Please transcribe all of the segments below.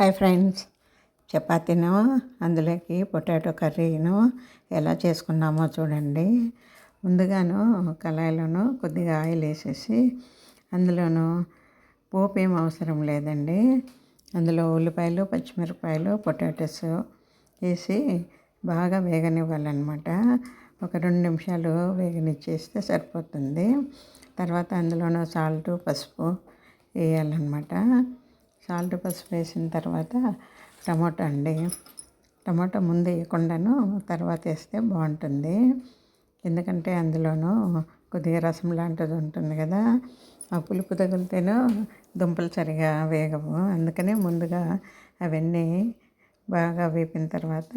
Hi friends. చపాతీను అందులోకి potato కర్రీను ఎలా చేసుకున్నామో చూడండి. ముందుగాను కళాయిలోను కొద్దిగా ఆయిల్ వేసేసి అందులోను పోపు ఏం అవసరం లేదండి. అందులో ఉల్లిపాయలు పచ్చిమిరపకాయలు పొటాటోస్ వేసి బాగా వేగనివ్వాలన్నమాట. ఒక రెండు నిమిషాలు వేగనిచ్చేస్తే సరిపోతుంది. తర్వాత అందులోనూ సాల్ట్ పసుపు వేయాలన్నమాట. సాల్ట్ పసుపు వేసిన తర్వాత టమాటా అండి. టమాటా ముందు వేయకుండాను తర్వాత వేస్తే బాగుంటుంది. ఎందుకంటే అందులోనూ కొద్దిగా రసం లాంటిది ఉంటుంది కదా. ఆ పులుపు తగిలితేనో దుంపలు సరిగా వేగవు. అందుకనే ముందుగా అవన్నీ బాగా వేపిన తర్వాత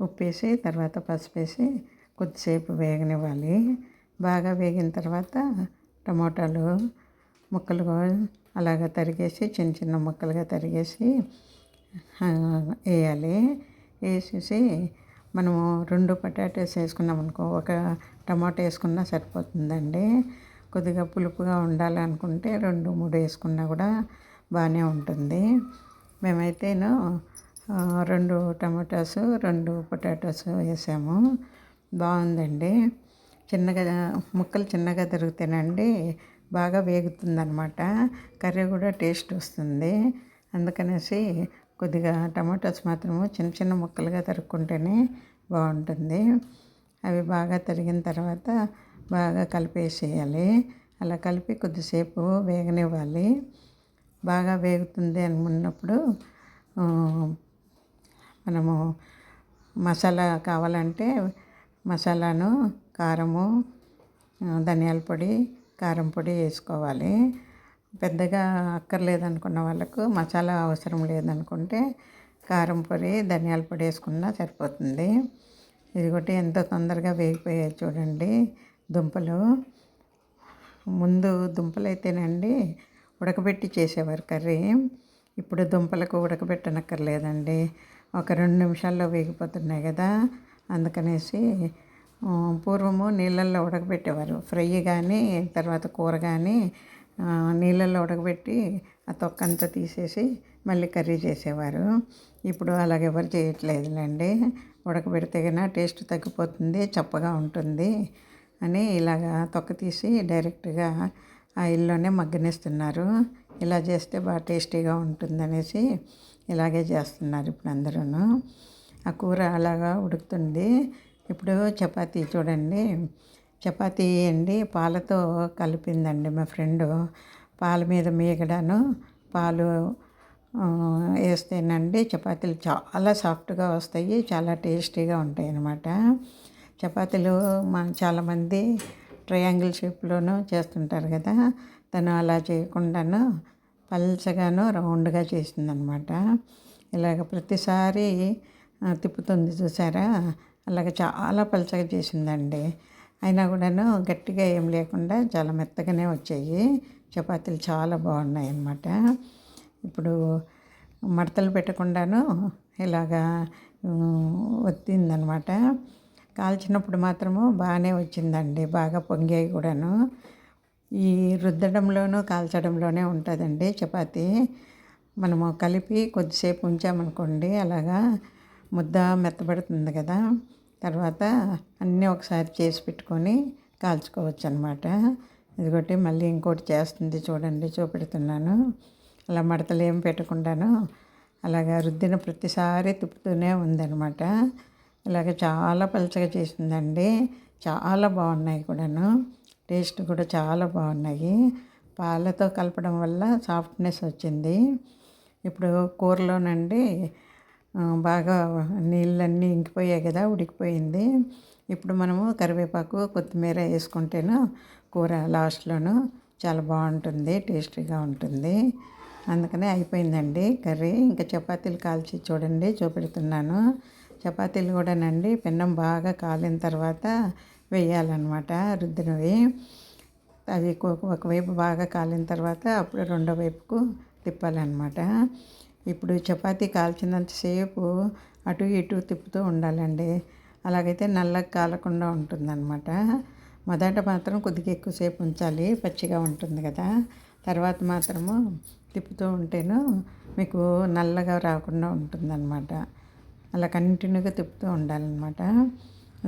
ఉప్పు వేసి తర్వాత పసుపు వేసి కొద్దిసేపు వేగనివ్వాలి. బాగా వేగిన తర్వాత టమోటాలు ముక్కలు అలాగ తరిగేసి చిన్న చిన్న ముక్కలుగా తరిగేసి వేయాలి. వేసేసి మనము రెండు పొటాటోస్ వేసుకున్నాం అనుకో ఒక టమాటో వేసుకున్నా సరిపోతుందండి. కొద్దిగా పులుపుగా ఉండాలనుకుంటే రెండు మూడు వేసుకున్నా కూడా బాగానే ఉంటుంది. మేమైతేను రెండు టమాటాస్ రెండు పొటాటోస్ వేసాము. బాగుందండి. చిన్నగా ముక్కలు చిన్నగా తరుగుతానండి బాగా వేగుతుందనమాట కర్రీ కూడా టేస్ట్ వస్తుంది. అందుకనేసి కొద్దిగా టమాటోస్ మాత్రము చిన్న చిన్న ముక్కలుగా తరుక్కుంటేనే బాగుంటుంది. అవి బాగా తరిగిన తర్వాత బాగా కలిపేసేయాలి. అలా కలిపి కొద్దిసేపు వేగనివ్వాలి. బాగా వేగుతుంది అనుకున్నప్పుడు మనము మసాలా కావాలంటే మసాలాను కారము ధనియాల పొడి కారం పొడి వేసుకోవాలి. పెద్దగా అక్కర్లేదనుకున్న వాళ్ళకు మసాలా అవసరం లేదనుకుంటే కారం పొడి ధనియాల పొడి వేసుకున్నా సరిపోతుంది. ఇది ఒకటి ఎంతో తొందరగా వేగిపోయాయి చూడండి దుంపలు. ముందు దుంపలు అయితేనండి ఉడకబెట్టి చేసేవారు కర్రీ. ఇప్పుడు దుంపలకు ఉడకబెట్టనక్కర్లేదండి. ఒక రెండు నిమిషాల్లో వేగిపోతున్నాయి కదా. అందుకనేసి పూర్వము నీళ్ళల్లో ఉడకబెట్టేవారు. ఫ్రై కానీ తర్వాత కూర కానీ నీళ్ళల్లో ఉడకబెట్టి ఆ తొక్క అంతా తీసేసి మళ్ళీ కర్రీ చేసేవారు. ఇప్పుడు అలాగ ఎవరు చేయట్లేదులేండి. ఉడకబెడితే కన్నా టేస్ట్ తగ్గిపోతుంది చప్పగా ఉంటుంది అని ఇలాగా తొక్క తీసి డైరెక్ట్గా ఆయిల్లోనే మగ్గనిస్తున్నారు. ఇలా చేస్తే బాగా టేస్టీగా ఉంటుందనేసి ఇలాగే చేస్తున్నారు ఇప్పుడు అందరూ ఆ కూర అలాగా ఉడుకుతుంది. ఇప్పుడు చపాతీ చూడండి. చపాతీ అండి పాలతో కలిపిందండి మా ఫ్రెండు. పాల మీద మీగడను పాలు వేస్తేనండి చపాతీలు చాలా సాఫ్ట్గా వస్తాయి చాలా టేస్టీగా ఉంటాయి అన్నమాట చపాతీలు మన చాలామంది ట్రయాంగిల్ షేప్లోనూ చేస్తుంటారు కదా తను అలా చేయకుండాను పల్చగాను రౌండ్గా చేసిందనమాట ఇలాగ ప్రతిసారి తిప్పుతుంది చూసారా? అలాగే చాలా పలచగా చేసిందండి. అయినా కూడాను గట్టిగా ఏం లేకుండా చాలా మెత్తగానే వచ్చాయి. చపాతీలు చాలా బాగున్నాయి అన్నమాట ఇప్పుడు మడతలు పెట్టకుండాను ఇలాగా వచ్చిందనమాట కాల్చినప్పుడు మాత్రము బాగానే వచ్చిందండి. బాగా పొంగాయి కూడాను. ఈ రుద్దడంలోనూ కాల్చడంలోనే ఉంటుందండి చపాతి. మనము కలిపి కొద్దిసేపు ఉంచామనుకోండి అలాగా ముద్ద మెత్తబడుతుంది కదా. తర్వాత అన్నీ ఒకసారి చేసి పెట్టుకొని కాల్చుకోవచ్చు అనమాట ఇదిగోటి మళ్ళీ ఇంకోటి చేస్తుంది చూడండి చూపెడుతున్నాను. అలా మడతలు ఏం పెట్టకుండాను అలాగా రుద్దిన ప్రతిసారి తిప్పుతూనే ఉందనమాట ఇలాగ చాలా పలచగా చేసిందండి. చాలా బాగున్నాయి కూడాను. టేస్ట్ కూడా చాలా బాగున్నాయి. పాలతో కలపడం వల్ల సాఫ్ట్నెస్ వచ్చింది. ఇప్పుడు కూరలోనండి బాగా నీళ్ళన్నీ ఇంకిపోయాయి కదా ఉడికిపోయింది. ఇప్పుడు మనము కరివేపాకు కొత్తిమీర వేసుకుంటేను కూర లాస్ట్లోను చాలా బాగుంటుంది టేస్టీగా ఉంటుంది. అందుకనే అయిపోయిందండి కర్రీ. ఇంకా చపాతీలు కాల్చి చూడండి చూపెడుతున్నాను. చపాతీలు కూడానండి పెన్నం బాగా కాలిన తర్వాత వేయాలన్నమాట రుద్దినవి. అవి ఒకవైపు బాగా కాలిన తర్వాత అప్పుడు రెండో వైపుకు తిప్పాలన్నమాట. ఇప్పుడు చపాతీ కాల్చినంతసేపు అటు ఇటు తిప్పుతూ ఉండాలండి. అలాగైతే నల్లగా కాలకుండా ఉంటుందన్నమాట. మొదట మాత్రం కొద్దిగా ఎక్కువసేపు ఉంచాలి. పచ్చిగా ఉంటుంది కదా. తర్వాత మాత్రము తిప్పుతూ ఉంటేను మీకు నల్లగా రాకుండా ఉంటుందన్నమాట. అలా కంటిన్యూగా తిప్పుతూ ఉండాలన్నమాట.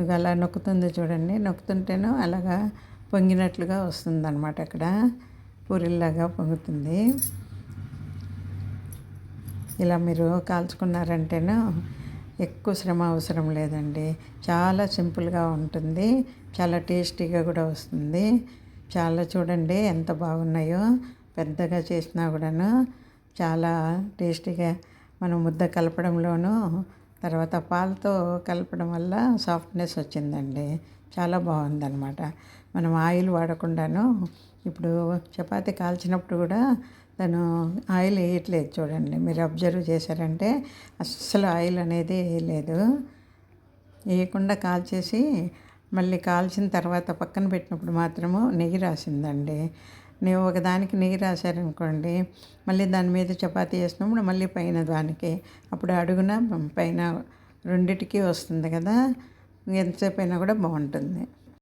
ఇక అలా నొక్కుతుంది చూడండి. నొక్కుతుంటేనో అలాగా పొంగినట్లుగా వస్తుందన్నమాట అక్కడ. పూరిల్లాగా పొంగుతుంది. ఇలా మీరు కాల్చుకున్నారంటేను ఎక్కువ శ్రమ అవసరం లేదండి. చాలా సింపుల్గా ఉంటుంది. చాలా టేస్టీగా కూడా వస్తుంది. చాలా చూడండి ఎంత బాగున్నాయో. పెద్దగా చేసినా కూడాను చాలా టేస్టీగా మనం ముద్ద కలపడంలోనూ తర్వాత పాలతో కలపడం వల్ల సాఫ్ట్నెస్ వచ్చిందండి. చాలా బాగుందన్నమాట. మనం ఆయిల్ వాడకుండాను ఇప్పుడు చపాతీ కాల్చినప్పుడు కూడా తను ఆయిల్ వేయట్లేదు చూడండి. మీరు అబ్జర్వ్ చేశారంటే అస్సలు ఆయిల్ అనేది వేయలేదు. వేయకుండా కాల్చేసి మళ్ళీ కాల్చిన తర్వాత పక్కన పెట్టినప్పుడు మాత్రము నెయ్యి రాసిందండి. నేను ఒకదానికి నెయ్యి రాశారనుకోండి మళ్ళీ దాని మీద చపాతీ వేసినప్పుడు మళ్ళీ పైన దానికి అప్పుడు అడుగున పైన రెండిటికి వస్తుంది కదా ఎంతసేపు అయినా కూడా బాగుంటుంది.